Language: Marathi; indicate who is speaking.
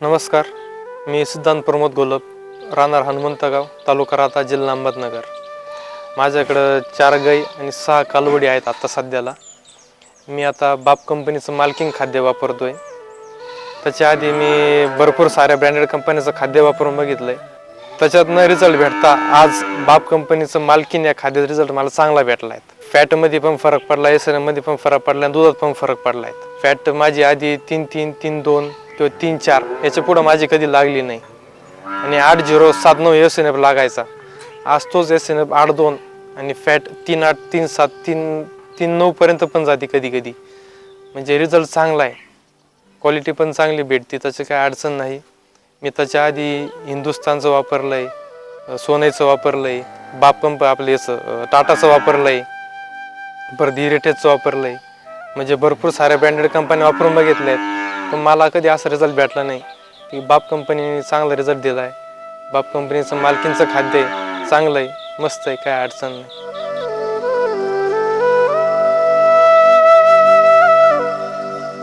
Speaker 1: नमस्कार. मी सिद्धांत प्रमोद गोलप राहणार हनुमंतगाव तालुका राहता जिल्हा अहमदनगर. माझ्याकडं चार गाई आणि सहा कालवडी आहेत आत्ता सध्याला. मी आता बाप कंपनीचं मालकिंग खाद्य वापरतो आहे त्याच्या आधी मी भरपूर साऱ्या ब्रँडेड कंपनीचं खाद्य वापरून बघितलं आहे त्याच्यात न रिझल्ट भेटता आज बाप कंपनीचं मालकीन या खाद्याचा रिझल्ट मला चांगला भेटला आहे. फॅटमध्ये पण फरक पडला एस एनमध्ये पण फरक पडला दुधात पण फरक पडला आहे. फॅट माझी आधी तीन तीन तीन दोन किंवा तीन चार याच्या पुढं माझी कधी लागली नाही. आणि आठ झिरो सात नऊ एस एन एफ लागायचा. आज तोच एस एन एफ आठ दोन आणि फॅट तीन आठ तीन सात तीन तीन नऊपर्यंत पण जाते कधी कधी. म्हणजे रिझल्ट चांगला आहे. क्वालिटी पण चांगली भेटते. त्याची काही अडचण नाही. मी त्याच्या आधी हिंदुस्थानचं वापरलं आहे सोन्याचं वापरलं आहे बापकंप आपले आपलं याचं टाटाचं वापरलं आहे परत इरेटेजचं वापरलं आहे म्हणजे भरपूर साऱ्या ब्रँडेड कंपन्या वापरून बघितल्या आहेत पण मला कधी असा रिझल्ट भेटला नाही. की बाप कंपनीने चांगला रिझल्ट दिला आहे बाप कंपनीचं मालकींचं खाद्य आहे. चांगलं आहे. मस्त आहे. काय अडचण नाही.